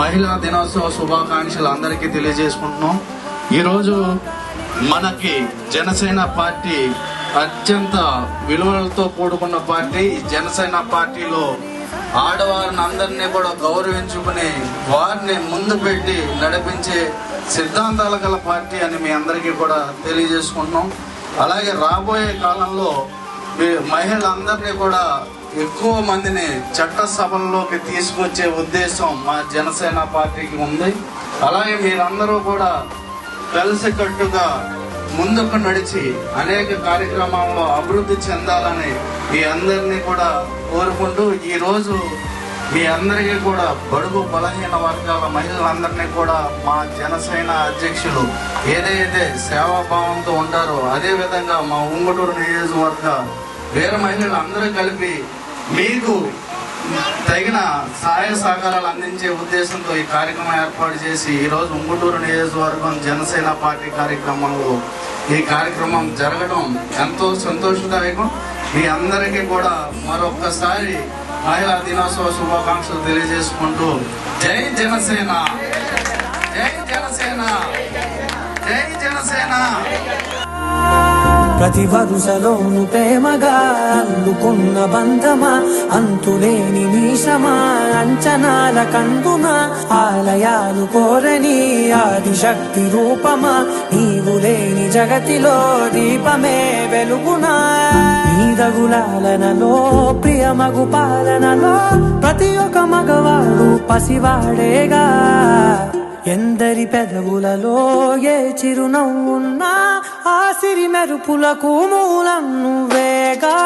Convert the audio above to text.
మహిళా దినోత్సవ శుభాకాంక్షలు అందరికీ తెలియజేసుకుంటున్నాం. ఈరోజు మనకి జనసేన పార్టీ అత్యంత విలువలతో కూడుకున్న పార్టీ. ఈ జనసేన పార్టీలో ఆడవారిని అందరినీ కూడా గౌరవించుకుని వారిని ముందు పెట్టి నడిపించే సిద్ధాంతాలు గల పార్టీ అని మీ అందరికీ కూడా తెలియజేసుకుంటున్నాం. అలాగే రాబోయే కాలంలో మీ మహిళలందరినీ కూడా ఎక్కువ మందిని చట్ట సభల్లోకి తీసుకొచ్చే ఉద్దేశం మా జనసేన పార్టీకి ఉంది. అలాగే మీరందరూ కూడా కలిసికట్టుగా ముందుకు నడిచి అనేక కార్యక్రమాల్లో అభివృద్ధి చెందాలని మీ అందరినీ కూడా కోరుకుంటూ ఈరోజు మీ అందరికీ కూడా బడుగు బలహీన వర్గాల మహిళలందరినీ కూడా మా జనసేన అధ్యక్షులు ఏదైతే సేవాభావంతో ఉంటారో అదే విధంగా మా ఉంగుటూరు నియోజకవర్గ వేరే మహిళలు అందరూ కలిపి మీకు తగిన సహాయ సహకారాలు అందించే ఉద్దేశంతో ఈ కార్యక్రమం ఏర్పాటు చేసి ఈరోజు ఉంగుటూరు నియోజకవర్గం జనసేన పార్టీ కార్యక్రమంలో ఈ కార్యక్రమం జరగడం ఎంతో సంతోషదాయకం. మీ అందరికీ కూడా మరొక్కసారి మహిళా దినోత్సవ శుభాకాంక్షలు తెలియజేసుకుంటూ జై జనసేన. ప్రతి వరుసలోను ప్రేమగా అల్లుకున్న బంధమా? అంతులేని మీసమా? అంచనాల కందున? ఆలయాలు కోరని ఆదిశక్తి రూపమా? నీవు లేని జగతిలో దీపమే వెలుగునా? నీదగులాలనలో ప్రియమగు పాలనలో ప్రతి ఒక్క మగవాడు పసివాడేగా? ఎందరి పెదవులలో ఏ చిరునవ్వున్నా ఆ సిరి మెరుపులకు మూలం నువ్వేగా.